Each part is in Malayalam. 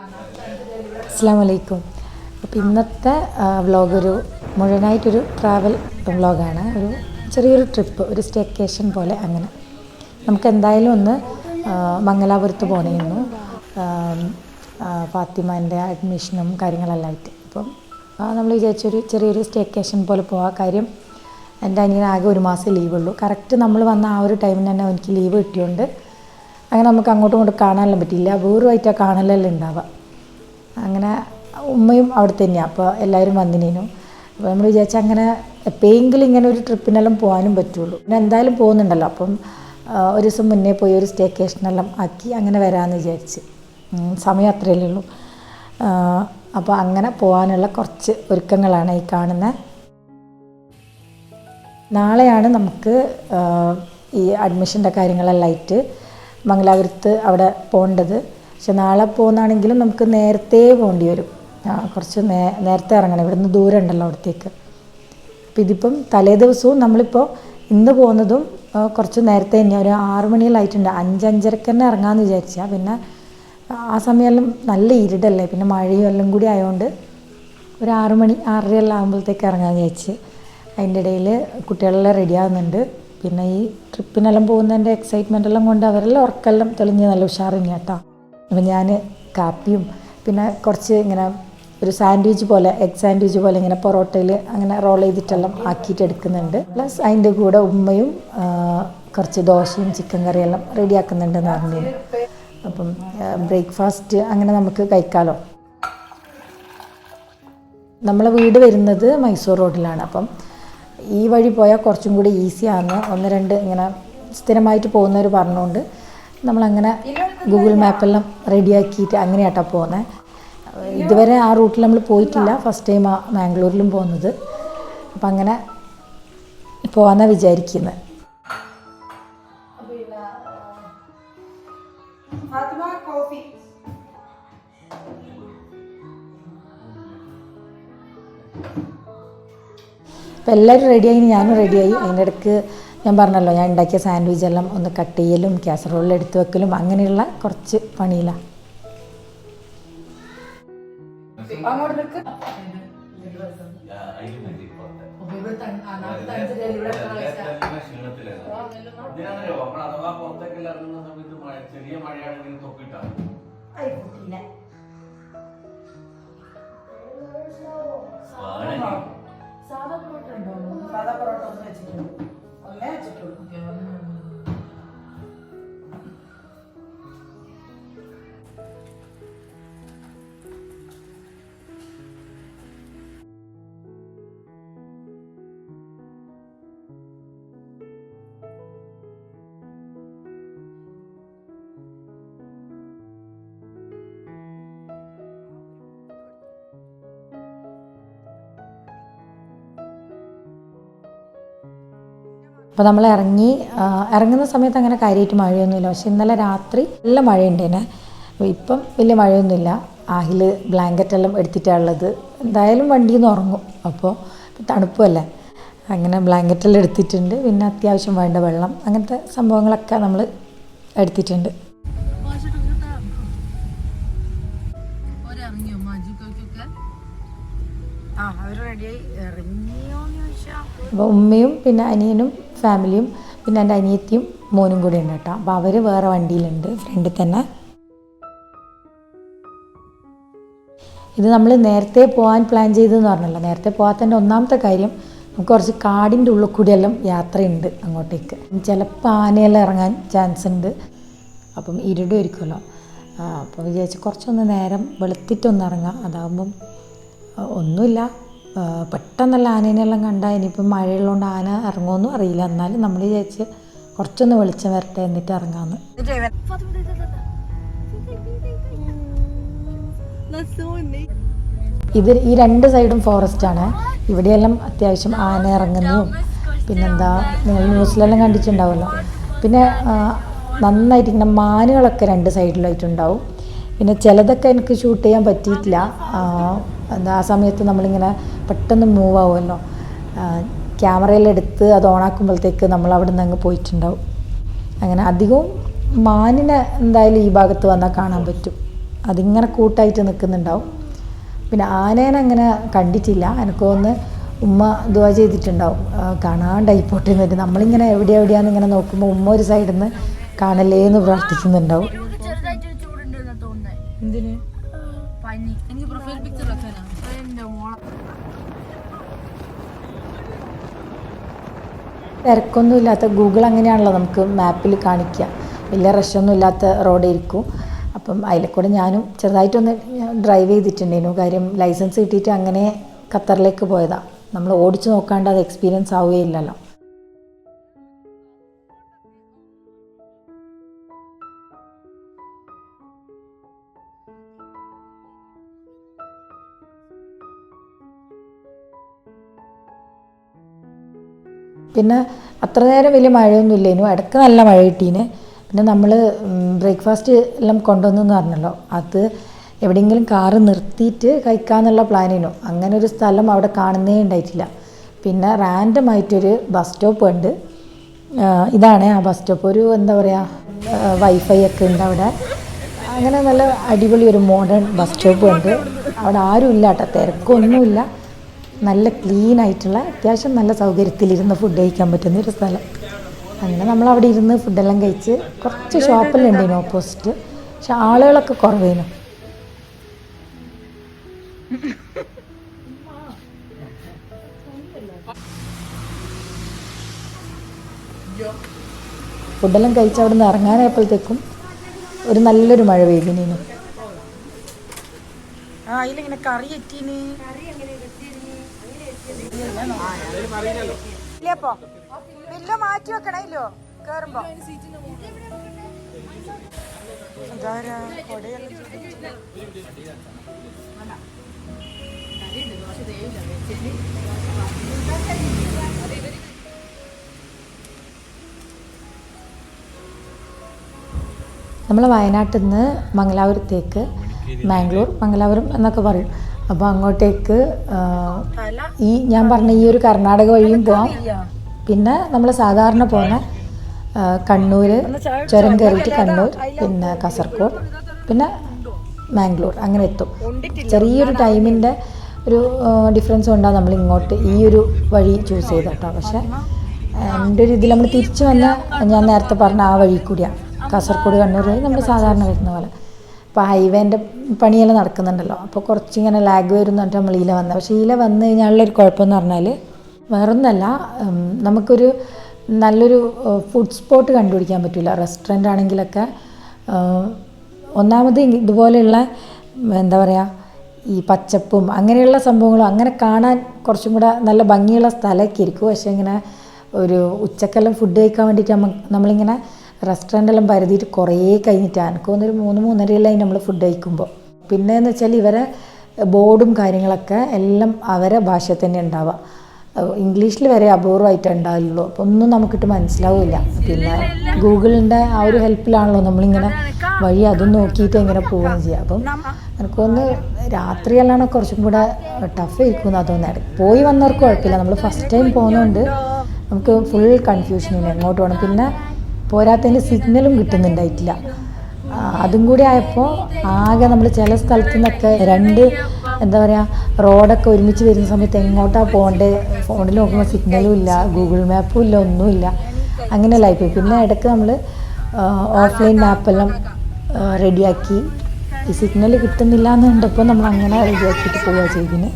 അസ്സാം വലൈക്കും അപ്പോൾ ഇന്നത്തെ വ്ലോഗ് ഒരു മുഴുവനായിട്ടൊരു ട്രാവൽ വ്ലോഗാണ് ഒരു ചെറിയൊരു ട്രിപ്പ് ഒരു സ്റ്റേക്കേഷൻ പോലെ അങ്ങനെ. നമുക്ക് എന്തായാലും ഒന്ന് മംഗലാപുരത്ത് പോകണമായിരുന്നു ഫാത്തിമാന്റെ അഡ്മിഷനും കാര്യങ്ങളെല്ലാം ആയിട്ട്. അപ്പം നമ്മൾ വിചാരിച്ചൊരു ചെറിയൊരു സ്റ്റേക്കേഷൻ പോലെ പോകാം കാര്യം എന്റെ അനിയനാകെ ഒരു മാസം ലീവുള്ളൂ കറക്റ്റ് നമ്മൾ വന്ന ആ ഒരു ടൈമിന് തന്നെ എനിക്ക് ലീവ് കിട്ടിയോണ്ട് അങ്ങനെ നമുക്ക് അങ്ങോട്ടും ഇങ്ങോട്ടും പറ്റില്ല അപൂർവമായിട്ടാണ് കാണലെല്ലാം ഉണ്ടാവുക. അങ്ങനെ ഉമ്മയും അവിടെ തന്നെയാണ് അപ്പോൾ എല്ലാവരും വന്നിനേനു. അപ്പോൾ നമ്മൾ വിചാരിച്ച അങ്ങനെ എപ്പോഴെങ്കിലും ഇങ്ങനെ ഒരു ട്രിപ്പിനെല്ലാം പോകാനും പറ്റുള്ളൂ. പിന്നെ എന്തായാലും പോകുന്നുണ്ടല്ലോ. അപ്പം ഒരു ദിവസം മുന്നേ പോയി ഒരു സ്റ്റേക്കേഷനെല്ലാം ആക്കി അങ്ങനെ വരാമെന്ന് വിചാരിച്ച്. സമയം അത്രയല്ലേ ഉള്ളൂ. അപ്പോൾ അങ്ങനെ പോകാനുള്ള കുറച്ച് ഒരുക്കങ്ങളാണ് ഈ കാണുന്നത് നാളെയാണ് നമുക്ക് ഈ അഡ്മിഷന്റെ കാര്യങ്ങളെല്ലാം ആയിട്ട് മംഗലാപുരത്ത് അവിടെ പോകേണ്ടത്. പക്ഷെ നാളെ പോകുന്നതാണെങ്കിലും നമുക്ക് നേരത്തെ പോകേണ്ടി വരും. കുറച്ച് നേ നേരത്തെ ഇറങ്ങണം. ഇവിടുന്ന് ദൂരം ഉണ്ടല്ലോ അവിടത്തേക്ക്. അപ്പോൾ ഇതിപ്പം തലേ ദിവസവും നമ്മളിപ്പോൾ ഇന്ന് പോകുന്നതും കുറച്ച് നേരത്തെ തന്നെ ഒരു ആറ് മണിയിലായിട്ടുണ്ട് അഞ്ചഞ്ചരക്ക് തന്നെ ഇറങ്ങാമെന്ന് വിചാരിച്ചാൽ പിന്നെ ആ സമയമെല്ലാം നല്ല ഇരുടല്ലേ. പിന്നെ മഴയും എല്ലാം കൂടി ആയതുകൊണ്ട് ഒരു ആറ് മണി ആറരയെല്ലാം ആകുമ്പോഴത്തേക്ക് ഇറങ്ങാമെന്ന് വിചാരിച്ച്. അതിന്റെ ഇടയിൽ കുട്ടികളെല്ലാം റെഡി ആകുന്നുണ്ട് പിന്നെ ഈ ട്രിപ്പിനെല്ലാം പോകുന്നതിന്റെ എക്സൈറ്റ്മെന്റ് എല്ലാം കൊണ്ട് അവരെല്ലാം ഉറക്കെല്ലാം തെളിഞ്ഞ് നല്ല തന്നെയാണ് കേട്ടോ. അപ്പം ഞാൻ കാപ്പിയും പിന്നെ കുറച്ച് ഇങ്ങനെ ഒരു സാൻഡ്വിച്ച് പോലെ എഗ് സാൻഡ്വിച്ച് പോലെ ഇങ്ങനെ പൊറോട്ടയിൽ അങ്ങനെ റോൾ ചെയ്തിട്ടെല്ലാം ആക്കിയിട്ട് എടുക്കുന്നുണ്ട്. പ്ലസ് അതിന്റെ കൂടെ ഉമ്മയും കുറച്ച് ദോശയും ചിക്കൻ കറിയെല്ലാം റെഡിയാക്കുന്നുണ്ടെന്ന് പറഞ്ഞു. അപ്പം ബ്രേക്ക്ഫാസ്റ്റ് അങ്ങനെ നമുക്ക് കഴിക്കാമല്ലോ നമ്മളെ വീട് വരുന്നത് മൈസൂർ റോഡിലാണ്. അപ്പം ഈ വഴി പോയാൽ കുറച്ചും കൂടി ഈസിയാണ് ഒന്ന് രണ്ട് ഇങ്ങനെ സ്ഥിരമായിട്ട് പോകുന്നവർ പറഞ്ഞുകൊണ്ട് നമ്മളങ്ങനെ ഗൂഗിൾ മാപ്പെല്ലാം റെഡിയാക്കിയിട്ട് ആട്ടാ പോകുന്നത് ഇതുവരെ ആ റൂട്ടിൽ നമ്മൾ പോയിട്ടില്ല. ഫസ്റ്റ് ടൈം മാംഗ്ലൂരിലും പോകുന്നത്. അപ്പം അങ്ങനെ പോകാമെന്നാണ് വിചാരിക്കുന്നത് അപ്പോൾ എല്ലാവരും റെഡിയായി ഞാനും റെഡിയായി അതിന്റെ ഇടയ്ക്ക് ഞാൻ പറഞ്ഞല്ലോ ഞാൻ ഉണ്ടാക്കിയ സാൻഡ്വിച്ച് എല്ലാം ഒന്ന് കട്ട് ചെയ്യലും കാസറോളിൽ എടുത്ത് വെക്കലും അങ്ങനെയുള്ള കുറച്ച് പണിയിലാണ് ഇതിനാണല്ലോ നമ്മൾ പൊറോട്ട ഉണ്ടോ? സാധാ പൊറോട്ട ഒന്ന് ചെറിയ മഴയാണെങ്കിൽ തൊപ്പിട്ടാണ് അപ്പോൾ നമ്മൾ ഇറങ്ങി ഇറങ്ങുന്ന സമയത്ത് അങ്ങനെ കാര്യമായിട്ട് മഴയൊന്നുമില്ല. പക്ഷെ ഇന്നലെ രാത്രി നല്ല മഴയുണ്ടേനെ അപ്പോൾ ഇപ്പം വലിയ മഴയൊന്നുമില്ല. ആഹിൽ ബ്ലാങ്കറ്റെല്ലാം എല്ലാം ഉള്ളത്. എന്തായാലും വണ്ടിയിൽ നിന്ന് ഉറങ്ങും. അപ്പോൾ തണുപ്പല്ലേ. അങ്ങനെ ബ്ലാങ്കറ്റെല്ലാം എടുത്തിട്ടുണ്ട്. പിന്നെ അത്യാവശ്യം വേണ്ട വെള്ളം. അങ്ങനത്തെ സംഭവങ്ങളൊക്കെ നമ്മൾ എടുത്തിട്ടുണ്ട്. അപ്പോൾ ഉമ്മയും പിന്നെ അനിയനും ഫാമിലിയും പിന്നെ എന്റെ അനിയത്തിയും മോനും കൂടി ഉണ്ട് കേട്ടോ. അപ്പോൾ അവർ വേറെ വണ്ടിയിലുണ്ട് ഫ്രണ്ടിൽ തന്നെ. ഇത് നമ്മൾ നേരത്തെ പോകാൻ പ്ലാൻ ചെയ്തതെന്ന് പറഞ്ഞല്ലോ. നേരത്തെ പോകാത്തതിന്റെ ഒന്നാമത്തെ കാര്യം നമുക്ക് കുറച്ച് കാടിന്റെ ഉള്ളിൽ കൂടിയെല്ലാം യാത്രയുണ്ട് അങ്ങോട്ടേക്ക്. ചിലപ്പോൾ ആനയെല്ലാം ഇറങ്ങാൻ ചാൻസ് ഉണ്ട്. അപ്പം ഇരുടുമായിരിക്കുമല്ലോ ആ അപ്പോൾ വിചാരിച്ച് കുറച്ചൊന്ന് നേരം വെളുത്തിട്ടൊന്ന് ഇറങ്ങാം. അതാകുമ്പം ഒന്നുമില്ല. പെട്ടെന്നല്ല ആനേനെല്ലാം കണ്ടാൽ ഇനിയിപ്പം മഴയുള്ളതുകൊണ്ട് ആന ഇറങ്ങുമെന്നും അറിയില്ല. എന്നാലും നമ്മൾ വിചാരിച്ച് കുറച്ചൊന്ന് വെളിച്ചം വരട്ടെ എന്നിട്ട് ഇറങ്ങാമെന്ന് ഇത് ഈ രണ്ട് സൈഡും ഫോറസ്റ്റ് ആണ്. ഇവിടെയെല്ലാം അത്യാവശ്യം ആന ഇറങ്ങുന്നതും പിന്നെന്താ നിങ്ങൾ ന്യൂസിലെല്ലാം കണ്ടിട്ടുണ്ടാവുമല്ലോ. പിന്നെ നന്നായിട്ടിങ്ങനെ മാനുകളൊക്കെ രണ്ട് സൈഡിലായിട്ടുണ്ടാവും. പിന്നെ ചിലതൊക്കെ എനിക്ക് ഷൂട്ട് ചെയ്യാൻ പറ്റിയിട്ടില്ല. എന്താ ആ സമയത്ത് നമ്മളിങ്ങനെ പെട്ടെന്ന് മൂവ് ആവുമല്ലോ ക്യാമറയിലെടുത്ത് അത് ഓണാക്കുമ്പോഴത്തേക്ക് നമ്മൾ അവിടെ നിന്ന് അങ്ങ് പോയിട്ടുണ്ടാവും. അങ്ങനെ അധികവും മാനിനെ എന്തായാലും ഈ ഭാഗത്ത് വന്നാൽ കാണാൻ പറ്റും. അതിങ്ങനെ കൂട്ടായിട്ട് നിൽക്കുന്നുണ്ടാവും. പിന്നെ ആനേനെ അങ്ങനെ കണ്ടിട്ടില്ല എനിക്കൊന്ന് ഉമ്മ ദുവ ചെയ്തിട്ടുണ്ടാവും. കാണാണ്ടായി പോട്ടെ എന്നിട്ട് നമ്മളിങ്ങനെ എവിടെ എവിടെയാന്ന് ഇങ്ങനെ നോക്കുമ്പോൾ ഉമ്മ ഒരു സൈഡിൽ നിന്ന് കാണല്ലേന്ന് എന്ന് പ്രാർത്ഥിക്കുന്നുണ്ടാവും. എന്തിന്? പനി. തിരക്കൊന്നും ഇല്ലാത്ത ഗൂഗിൾ അങ്ങനെയാണല്ലോ നമുക്ക് മാപ്പിൽ കാണിക്കുക. വലിയ റഷൊന്നും ഇല്ലാത്ത റോഡായിരിക്കും അപ്പം അതിലെ കൂടെ ഞാനും ചെറുതായിട്ടൊന്ന് ഡ്രൈവ് ചെയ്തിട്ടുണ്ടായിരുന്നു. കാര്യം ലൈസൻസ് കിട്ടിയിട്ട് അങ്ങനെ ഖത്തറിലേക്ക് പോയതാണ് നമ്മൾ ഓടിച്ചു നോക്കാണ്ട് അത് എക്സ്പീരിയൻസ് ആവുകയില്ലല്ലോ. പിന്നെ അത്ര നേരം വലിയ മഴയൊന്നും ഇല്ലേനു ഇടയ്ക്ക് നല്ല മഴ കിട്ടീന്. പിന്നെ നമ്മൾ ബ്രേക്ക്ഫാസ്റ്റ് എല്ലാം കൊണ്ടുവന്നെന്ന് പറഞ്ഞല്ലോ. അത് എവിടെയെങ്കിലും കാറ് നിർത്തിയിട്ട് കഴിക്കാമെന്നുള്ള പ്ലാനിനു അങ്ങനെ ഒരു സ്ഥലം അവിടെ കാണുന്നേ ഉണ്ടായിട്ടില്ല പിന്നെ റാൻഡമായിട്ടൊരു ബസ് സ്റ്റോപ്പ് ഉണ്ട്. ഇതാണ് ആ ബസ് സ്റ്റോപ്പ് ഒരു എന്താ പറയുക വൈഫൈ ഒക്കെ ഉണ്ട് അവിടെ. അങ്ങനെ നല്ല അടിപൊളി ഒരു മോഡേൺ ബസ് സ്റ്റോപ്പ് ഉണ്ട്. അവിടെ ആരും ഇല്ല കേട്ടോ. തിരക്കൊന്നുമില്ല. നല്ല ക്ലീൻ ആയിട്ടുള്ള അത്യാവശ്യം നല്ല സൗകര്യത്തിലിരുന്ന് ഫുഡ് കഴിക്കാൻ പറ്റുന്ന ഒരു സ്ഥലം. അങ്ങനെ നമ്മൾ അവിടെ ഇരുന്ന് ഫുഡെല്ലാം കഴിച്ച് കുറച്ച് ഷോപ്പെല്ലാം ഉണ്ടായിരുന്നു ഓപ്പോസിറ്റ് പക്ഷെ ആളുകളൊക്കെ കുറവേനു. ഫുഡെല്ലാം കഴിച്ച് അവിടെ നിന്ന് ഇറങ്ങാനായപ്പോഴത്തേക്കും ഒരു നല്ലൊരു മഴ പെയ്തിനു ആ അതിലിങ്ങനെ കറി എറ്റീന് ഇല്ലപ്പോ. ബില്ല് മാറ്റി വെക്കണല്ലോ കേറുമ്പോ. നമ്മൾ വയനാട്ടിൽ നിന്ന് മംഗലാപുരത്തേക്ക് മാംഗ്ലൂർ മംഗലാപുരം എന്നൊക്കെ പറയും. അപ്പോൾ അങ്ങോട്ടേക്ക് ഈ ഞാൻ പറഞ്ഞ ഈ ഒരു കർണാടക വഴിയും പോവാം പിന്നെ നമ്മൾ സാധാരണ പോകുന്ന കണ്ണൂർ ചുരം കയറിയിട്ട് കണ്ണൂർ പിന്നെ കാസർഗോഡ് പിന്നെ മാംഗ്ലൂർ അങ്ങനെ എത്തും. ചെറിയൊരു ടൈമിന്റെ ഒരു ഡിഫറൻസ് കൊണ്ടാണ് നമ്മൾ ഇങ്ങോട്ട് ഈ ഒരു വഴി ചൂസ് ചെയ്തത് കേട്ടോ. പക്ഷേ എന്റെ ഒരു ഇതിൽ നമ്മൾ തിരിച്ചു വന്ന ഞാൻ നേരത്തെ പറഞ്ഞ ആ വഴി കൂടിയാണ് കാസർഗോഡ് കണ്ണൂർ വഴി നമ്മൾ സാധാരണ വരുന്ന പോലെ. അപ്പോൾ ഹൈവേന്റെ പണിയെല്ലാം നടക്കുന്നുണ്ടല്ലോ. അപ്പോൾ കുറച്ച് ഇങ്ങനെ ലാഗ് വരുന്നിട്ട് നമ്മൾ ഈല വന്നത്. പക്ഷേ ഈല വന്നു കഴിഞ്ഞാലുള്ളൊരു കുഴപ്പമെന്ന് പറഞ്ഞാൽ വേറൊന്നല്ല നമുക്കൊരു നല്ലൊരു ഫുഡ് സ്പോട്ട് കണ്ടുപിടിക്കാൻ പറ്റില്ല റെസ്റ്റോറന്റ് ആണെങ്കിലൊക്കെ ഒന്നാമത് ഇതുപോലെയുള്ള എന്താ പറയുക ഈ പച്ചപ്പും അങ്ങനെയുള്ള സംഭവങ്ങളും അങ്ങനെ കാണാൻ കുറച്ചും കൂടെ നല്ല ഭംഗിയുള്ള സ്ഥലമൊക്കെ ഇരിക്കും. പക്ഷേ ഇങ്ങനെ ഒരു ഉച്ചക്കെല്ലാം ഫുഡ് കഴിക്കാൻ വേണ്ടിയിട്ട് നമ്മ നമ്മളിങ്ങനെ റെസ്റ്റോറന്റെല്ലാം പരതിയിട്ട് കുറേ കഴിഞ്ഞിട്ടാണ് എനിക്ക് തോന്നുന്നൊരു മൂന്ന് മൂന്നരയിലായി നമ്മൾ ഫുഡ് കഴിക്കുമ്പോൾ പിന്നെ എന്ന് വെച്ചാൽ ഇവരെ ബോർഡും കാര്യങ്ങളൊക്കെ എല്ലാം അവരെ ഭാഷയിൽ തന്നെ ഉണ്ടാവുക. ഇംഗ്ലീഷിൽ വരെ അപൂർവമായിട്ട് ഉണ്ടാവുള്ളൂ. അപ്പോൾ ഒന്നും നമുക്കിട്ട് മനസ്സിലാവില്ല. പിന്നെ ഗൂഗിളിന്റെ ആ ഒരു ഹെൽപ്പിലാണല്ലോ നമ്മളിങ്ങനെ വഴി അതും നോക്കിയിട്ട് ഇങ്ങനെ പോവുകയും ചെയ്യുക. അപ്പം എനിക്കൊന്ന് രാത്രിയെല്ലാം കുറച്ചും കൂടെ ടഫ് ആയിരിക്കും എന്ന് തോന്നുന്നത് പോയി വന്നവർക്ക് കുഴപ്പമില്ല. നമ്മൾ ഫസ്റ്റ് ടൈം പോകുന്നതുകൊണ്ട് നമുക്ക് ഫുൾ കൺഫ്യൂഷൻ എങ്ങോട്ട് പോകണം പിന്നെ പോരാത്തതിന് സിഗ്നലും കിട്ടുന്നുണ്ടായിട്ടില്ല. അതും കൂടി ആയപ്പോൾ ആകെ നമ്മൾ ചില സ്ഥലത്തു നിന്നൊക്കെ രണ്ട് എന്താ പറയുക റോഡൊക്കെ ഒരുമിച്ച് വരുന്ന സമയത്ത് എങ്ങോട്ടാണ് പോകേണ്ടത് ഫോണിൽ നോക്കുമ്പോൾ സിഗ്നലും ഇല്ല ഗൂഗിൾ മാപ്പും ഇല്ല ഒന്നുമില്ല. അങ്ങനെയല്ല ആയിപ്പോയി. പിന്നെ ഇടയ്ക്ക് നമ്മൾ ഓഫ്ലൈൻ മാപ്പെല്ലാം റെഡിയാക്കി. ഈ സിഗ്നൽ കിട്ടുന്നില്ല എന്ന് കണ്ടപ്പോൾ നമ്മൾ അങ്ങനെ റെഡിയാക്കിയിട്ട് പോവുക ചെയ്തിന്.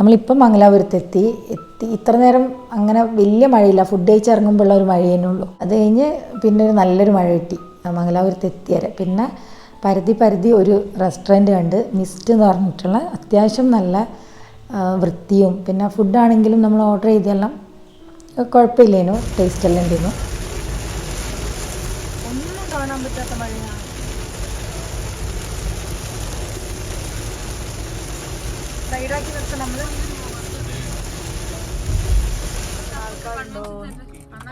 നമ്മളിപ്പം മംഗലാപുരത്ത് എത്തി ഇത്ര നേരം അങ്ങനെ വലിയ മഴയില്ല. ഫുഡ് കഴിച്ച് ഇറങ്ങുമ്പോഴുള്ള ഒരു മഴ തന്നെ ഉള്ളൂ. അത് കഴിഞ്ഞ് പിന്നെ ഒരു നല്ലൊരു മഴ കിട്ടി. മംഗലാപുരത്ത് എത്തിയേരെ പിന്നെ പരിധി പരിധി ഒരു റെസ്റ്റോറന്റ് കണ്ട് മിസ്റ്റ് എന്ന് പറഞ്ഞിട്ടുള്ള അത്യാവശ്യം നല്ല വൃത്തിയും പിന്നെ ഫുഡാണെങ്കിലും നമ്മൾ ഓർഡർ ചെയ്തെല്ലാം കുഴപ്പമില്ലേനു. ടേസ്റ്റ് എല്ലാം ഉണ്ടായിരുന്നു ഒന്നും കാണാൻ പറ്റാത്ത മഴയാണ് സൈഡാക്കി വെച്ച നമ്മൾ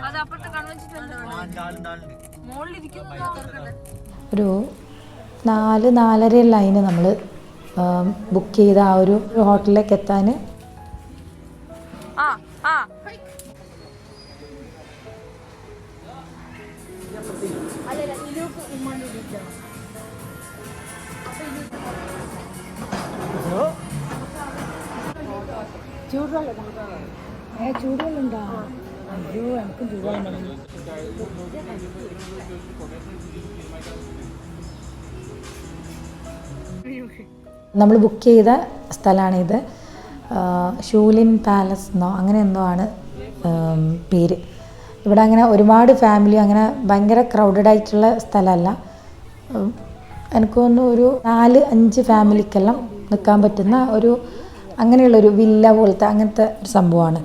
അത് അപ്പുറത്തെ കൺവെൻഷൻ മോളിലിരിക്കുന്നു ഒരു നാല് നാലര ലൈന് നമ്മൾ ബുക്ക് ചെയ്ത ആ ഒരു ഹോട്ടലിലേക്ക് എത്താൻ ആ ചൂടുവെള്ളം. അല്ലല്ല അയ്യോ എനിക്കും ചൂടുവെള്ളം നമ്മൾ ബുക്ക് ചെയ്ത സ്ഥലമാണിത്. ഷൂലിൻ പാലസ് എന്നോ അങ്ങനെ എന്തോ ആണ് പേര്. ഇവിടെ അങ്ങനെ ഒരുപാട് ഫാമിലി അങ്ങനെ ഭയങ്കര ക്രൗഡഡ് ആയിട്ടുള്ള സ്ഥലമല്ല. എനിക്ക് തോന്നുന്നു ഒരു നാല് അഞ്ച് ഫാമിലിക്കെല്ലാം നിൽക്കാൻ പറ്റുന്ന ഒരു അങ്ങനെയുള്ളൊരു വില്ല പോലത്തെ അങ്ങനത്തെ ഒരു സംഭവമാണ്.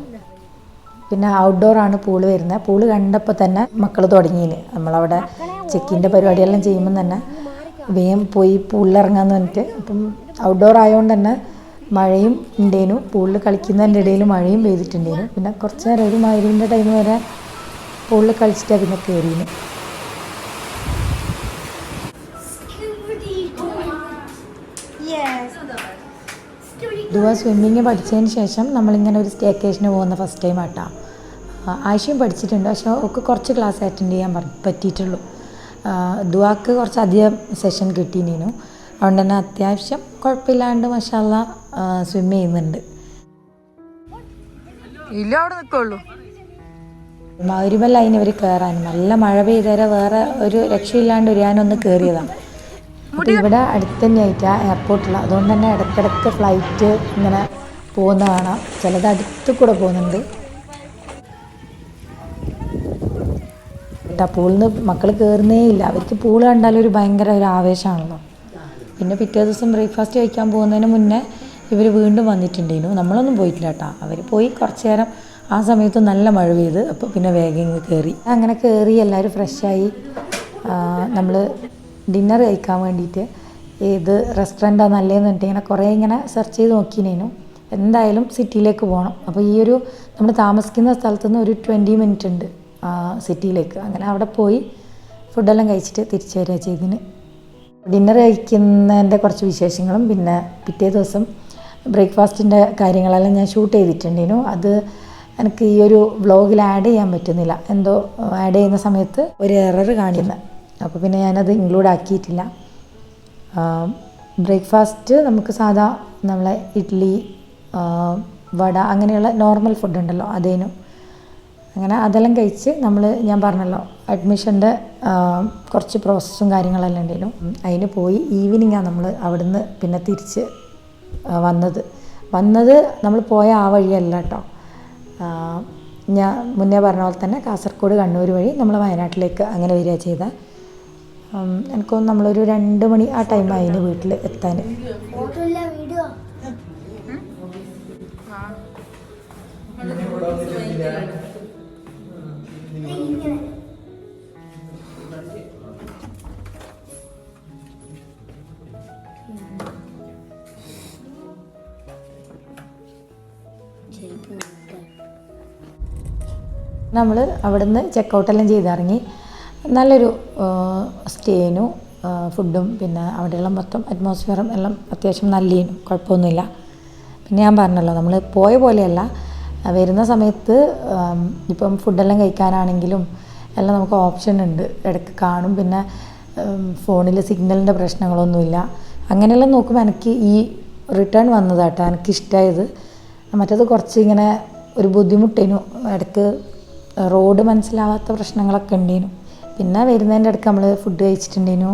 പിന്നെ ഔട്ട്ഡോർ ആണ് പൂൾ വരുന്നത്. പൂൾ കണ്ടപ്പോൾ തന്നെ മക്കൾ തുടങ്ങിയിന് നമ്മളവിടെ ചെക്കിന്റെ പരിപാടിയെല്ലാം ചെയ്യുമ്പം തന്നെ വേഗം പോയി പൂളിലിറങ്ങാന്ന് പറഞ്ഞിട്ട്. അപ്പം ഔട്ട്ഡോർ ആയതുകൊണ്ട് തന്നെ മഴയും ഉണ്ടേനു. പൂളിൽ കളിക്കുന്നതിന്റെ ഇടയിൽ മഴയും പെയ്തിട്ടുണ്ടേനു. പിന്നെ കുറച്ച് നേരം ഒരു മരുവിന്റെ ടൈം വരെ പൂളിൽ കളിച്ചിട്ടാണ് പിന്നെ കയറിയിരുന്നു ദുവ സ്വിമ്മിങ് പഠിച്ചതിന് ശേഷം നമ്മളിങ്ങനെ ഒരു സ്റ്റേക്കേഷന് പോകുന്ന ഫസ്റ്റ് ടൈം ആട്ടാ. ആഴ്ചയും പഠിച്ചിട്ടുണ്ട്. പക്ഷെ ഒക്കെ കുറച്ച് ക്ലാസ് അറ്റൻഡ് ചെയ്യാൻ പറ- പറ്റിയിട്ടുള്ളൂ. ദുവാക്ക് കുറച്ച് അധികം സെഷൻ കിട്ടിയിരുന്നു അതുകൊണ്ട് തന്നെ അത്യാവശ്യം കുഴപ്പമില്ലാണ്ട് മഷാല്ല സ്വിമ്മ് ചെയ്യുന്നുണ്ട്. ഇല്ല അവിടെ നിൽക്കുള്ളൂ മരുമല്ല അതിന് ഇവർ കയറാൻ നല്ല മഴ പെയ്തേരെ വേറെ ഒരു രക്ഷയില്ലാണ്ട് ഒരു ഞാനൊന്ന് കയറിയതാണ് ഇവിടെ അടുത്ത് ആയിട്ടാ എയർപോർട്ടിൽ അതുകൊണ്ട് തന്നെ ഇടയ്ക്കിടയ്ക്ക് ഫ്ലൈറ്റ് ഇങ്ങനെ പോകുന്ന കാണാം ചിലത് അടുത്ത് കൂടെ പോകുന്നുണ്ട്. കേട്ടാ പൂളിൽ നിന്ന് മക്കൾ കയറുന്നേ ഇല്ല. അവർക്ക് പൂൾ കണ്ടാൽ ഒരു ഭയങ്കര ഒരു ആവേശമാണല്ലോ. പിന്നെ പിറ്റേ ദിവസം ബ്രേക്ക്ഫാസ്റ്റ് കഴിക്കാൻ പോകുന്നതിന് മുന്നേ ഇവർ വീണ്ടും വന്നിട്ടുണ്ടായിരുന്നു. നമ്മളൊന്നും പോയിട്ടില്ല കേട്ടോ. അവർ പോയി കുറച്ച് നേരം ആ സമയത്ത് നല്ല മഴ പെയ്ത് അപ്പോൾ പിന്നെ വേഗം ഇങ്ങ് കയറി അങ്ങനെ കയറി എല്ലാവരും ഫ്രഷായി നമ്മൾ ഡിന്നർ കഴിക്കാൻ വേണ്ടിയിട്ട് ഏത് റെസ്റ്റോറന്റാണ് നല്ലതെന്ന് പറഞ്ഞിട്ട് ഇങ്ങനെ കുറേ ഇങ്ങനെ സെർച്ച് ചെയ്ത് നോക്കിനേനു എന്തായാലും സിറ്റിയിലേക്ക് പോകണം അപ്പോൾ ഈ ഒരു നമ്മൾ താമസിക്കുന്ന സ്ഥലത്തുനിന്ന് ഒരു ട്വന്റി മിനിറ്റ് ഉണ്ട്. സിറ്റിയിലേക്ക്. അങ്ങനെ അവിടെ പോയി ഫുഡെല്ലാം കഴിച്ചിട്ട് തിരിച്ചു വരിക ചെയ്തിന്. ഡിന്നർ കഴിക്കുന്നതിന്റെ കുറച്ച് വിശേഷങ്ങളും പിന്നെ പിറ്റേ ദിവസം ബ്രേക്ക്ഫാസ്റ്റിന്റെ കാര്യങ്ങളെല്ലാം ഞാൻ ഷൂട്ട് ചെയ്തിട്ടുണ്ടേനു. അത് എനിക്ക് ഈ ഒരു വ്ളോഗിൽ ആഡ് ചെയ്യാൻ പറ്റുന്നില്ല. എന്തോ ആഡ് ചെയ്യുന്ന സമയത്ത് ഒരു എറർ കാണിക്കുന്നത് അപ്പോൾ പിന്നെ ഞാനത് ഇൻക്ലൂഡ് ആക്കിയിട്ടില്ല. ബ്രേക്ക്ഫാസ്റ്റ് നമുക്ക് സാധാ നമ്മളെ ഇഡ്ഡലി വട അങ്ങനെയുള്ള നോർമൽ ഫുഡ് ഉണ്ടല്ലോ അതേനും. അങ്ങനെ അതെല്ലാം കഴിച്ച് നമ്മൾ ഞാൻ പറഞ്ഞല്ലോ അഡ്മിഷന്റെ കുറച്ച് പ്രോസസ്സും കാര്യങ്ങളെല്ലാം ഉണ്ടായിരുന്നു അതിന് പോയി ഈവനിങ്ങാണ് നമ്മൾ അവിടുന്ന് പിന്നെ തിരിച്ച് വന്നത്. വന്നത് നമ്മൾ പോയ ആ വഴിയല്ല കേട്ടോ ഞാൻ മുന്നേ പറഞ്ഞ പോലെ തന്നെ കാസർഗോഡ് കണ്ണൂർ വഴി നമ്മൾ വയനാട്ടിലേക്ക് അങ്ങനെ വരിക ചെയ്ത. എനിക്കൊന്ന് നമ്മളൊരു രണ്ട് മണി ആ ടൈമായിന് വീട്ടിൽ എത്താൻ നമ്മൾ അവിടുന്ന് ചെക്കൗട്ടെല്ലാം ചെയ്തിറങ്ങി. നല്ലൊരു സ്റ്റേനും ഫുഡും പിന്നെ അവിടെയുള്ള മൊത്തം അറ്റ്മോസ്ഫിയറും എല്ലാം അത്യാവശ്യം നല്ലേനും കുഴപ്പമൊന്നുമില്ല. പിന്നെ ഞാൻ പറഞ്ഞല്ലോ നമ്മൾ പോയ പോലെയല്ല വരുന്ന സമയത്ത് ഇപ്പം ഫുഡെല്ലാം കഴിക്കാനാണെങ്കിലും എല്ലാം നമുക്ക് ഓപ്ഷൻ ഉണ്ട്. ഇടയ്ക്ക് കാണും. പിന്നെ ഫോണിൽ സിഗ്നലിന്റെ പ്രശ്നങ്ങളൊന്നുമില്ല. അങ്ങനെയെല്ലാം നോക്കുമ്പോൾ എനിക്ക് ഈ റിട്ടേൺ വന്നതാട്ടോ എനിക്ക് ഇഷ്ടമായത് മറ്റേത് കുറച്ച് ഇങ്ങനെ ഒരു ബുദ്ധിമുട്ടേനു. ഇടയ്ക്ക് റോഡ് മനസ്സിലാവാത്ത പ്രശ്നങ്ങളൊക്കെ ഉണ്ടേനു പിന്നെ വരുന്നതിന്റെ ഇടയ്ക്ക് നമ്മൾ ഫുഡ് കഴിച്ചിട്ടുണ്ടേനു.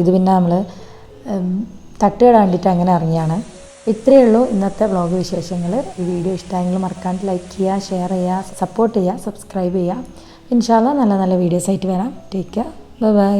ഇത് പിന്നെ നമ്മൾ തട്ടുകട കണ്ടിട്ട് അങ്ങനെ ഇറങ്ങിയാണ്. ഇത്രയേ ഉള്ളൂ ഇന്നത്തെ വ്ലോഗ് വിശേഷങ്ങൾ ഈ വീഡിയോ ഇഷ്ടമായെങ്കിൽ മറക്കാണ്ട് ലൈക്ക് ചെയ്യുക ഷെയർ ചെയ്യുക സപ്പോർട്ട് ചെയ്യുക സബ്സ്ക്രൈബ് ചെയ്യുക ഇൻഷാല്ല നല്ല നല്ല വീഡിയോസ് ആയിട്ട് വരാം. Take care bye bye